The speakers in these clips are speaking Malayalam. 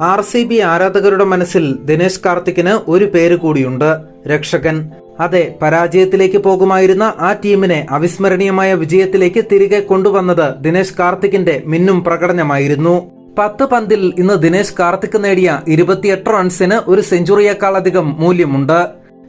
ആർ സി ബി ആരാധകരുടെ മനസ്സിൽ ദിനേശ് കാർത്തിക്കിന് ഒരു പേര് കൂടിയുണ്ട്. രക്ഷകൻ. അതെ പരാജയത്തിലേക്ക് പോകുമായിരുന്ന ആ ടീമിനെ അവിസ്മരണീയമായ വിജയത്തിലേക്ക് തിരികെ കൊണ്ടുവന്നത് ദിനേശ് കാർത്തിക്കിന്റെ മിന്നും പ്രകടനമായിരുന്നു. പത്ത് പന്തിൽ ഇന്ന് ദിനേശ് കാർത്തിക് നേടിയ ഇരുപത്തിയെട്ട് റൺസിന് ഒരു സെഞ്ചുറിയേക്കാളധികം മൂല്യമുണ്ട്.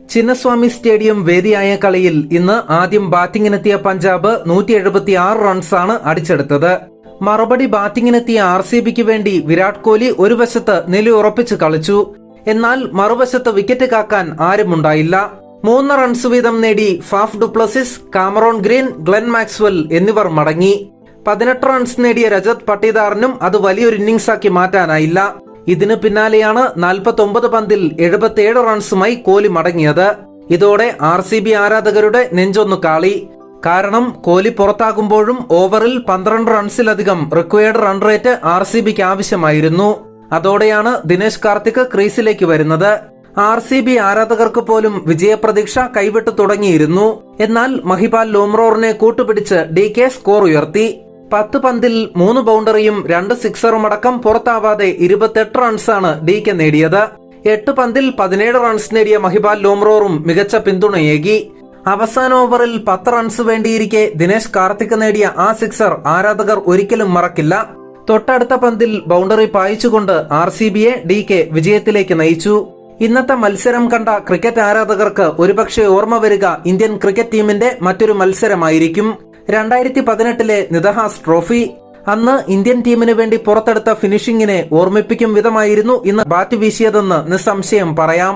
ചിന്നസ്വാമി സ്റ്റേഡിയം വേദിയായ കളിയിൽ ഇന്ന് ആദ്യം ബാറ്റിംഗിനെത്തിയ പഞ്ചാബ് നൂറ്റി എഴുപത്തി ആറ് റൺസാണ് അടിച്ചെടുത്തത്. മറുപടി ബാറ്റിങ്ങിനെത്തിയ ആർ സി ബിക്ക് വേണ്ടി വിരാട് കോഹ്ലി ഒരു വശത്ത് നിലയുറപ്പിച്ച് കളിച്ചു. എന്നാൽ മറുവശത്ത് വിക്കറ്റ് കാക്കാൻ ആരുമുണ്ടായില്ല. മൂന്ന് റൺസ് വീതം നേടി Faf du Plessis Cameron Green Glenn Maxwell എന്നിവർ മടങ്ങി. പതിനെട്ട് റൺസ് നേടിയ രജത് പട്ടീദാറിനും അത് വലിയൊരു ഇന്നിംഗ്സാക്കി മാറ്റാനായില്ല. ഇതിനു പിന്നാലെയാണ് നാൽപ്പത്തൊമ്പത് പന്തിൽ എഴുപത്തിയേഴ് റൺസുമായി കോഹ്ലി മടങ്ങിയത്. ഇതോടെ ആർ ആരാധകരുടെ നെഞ്ചൊന്നു കാളി. കാരണം കോഹ്ലി പുറത്താകുമ്പോഴും ഓവറിൽ പന്ത്രണ്ട് റൺസിലധികം required run rate R C ബിക്ക് ആവശ്യമായിരുന്നു. അതോടെയാണ് ദിനേശ് കാർത്തിക് ക്രീസിലേക്ക് വരുന്നത്. ആർ സി ബി ആരാധകർക്ക് പോലും വിജയപ്രതീക്ഷ കൈവിട്ടു തുടങ്ങിയിരുന്നു. എന്നാൽ മഹിപാൽ ലോംറോറിനെ കൂട്ടുപിടിച്ച് ഡി കെ സ്കോർ ഉയർത്തി. പത്ത് പന്തിൽ മൂന്ന് ബൗണ്ടറിയും രണ്ട് സിക്സറും അടക്കം പുറത്താവാതെ ഇരുപത്തെട്ട് റൺസാണ് ഡി കെ നേടിയത്. എട്ട് പന്തിൽ പതിനേഴ് റൺസ് നേടിയ മഹിപാൽ ലോംറോറും മികച്ച പിന്തുണയേകി. അവസാന ഓവറിൽ പത്ത് റൺസ് വേണ്ടിയിരിക്കെ ദിനേശ് കാർത്തിക് നേടിയ ആ സിക്സർ ആരാധകർ ഒരിക്കലും മറക്കില്ല. തൊട്ടടുത്ത പന്തിൽ ബൗണ്ടറി പായിച്ചുകൊണ്ട് ആർ സി ബിയെ ഡി കെ വിജയത്തിലേക്ക് നയിച്ചു. ഇന്നത്തെ മത്സരം കണ്ട ക്രിക്കറ്റ് ആരാധകർക്ക് ഒരുപക്ഷെ ഓർമ്മ വരിക ഇന്ത്യൻ ക്രിക്കറ്റ് ടീമിന്റെ മറ്റൊരു മത്സരമായിരിക്കും. രണ്ടായിരത്തി പതിനെട്ടിലെ നിദഹാസ് ട്രോഫി. അന്ന് ഇന്ത്യൻ ടീമിന് വേണ്ടി പുറത്തെടുത്ത ഫിനിഷിംഗിനെ ഓർമ്മിപ്പിക്കും വിധമായിരുന്നു ഇന്ന് ബാറ്റ് വീശിയതെന്ന് നിസ്സംശയം പറയാം.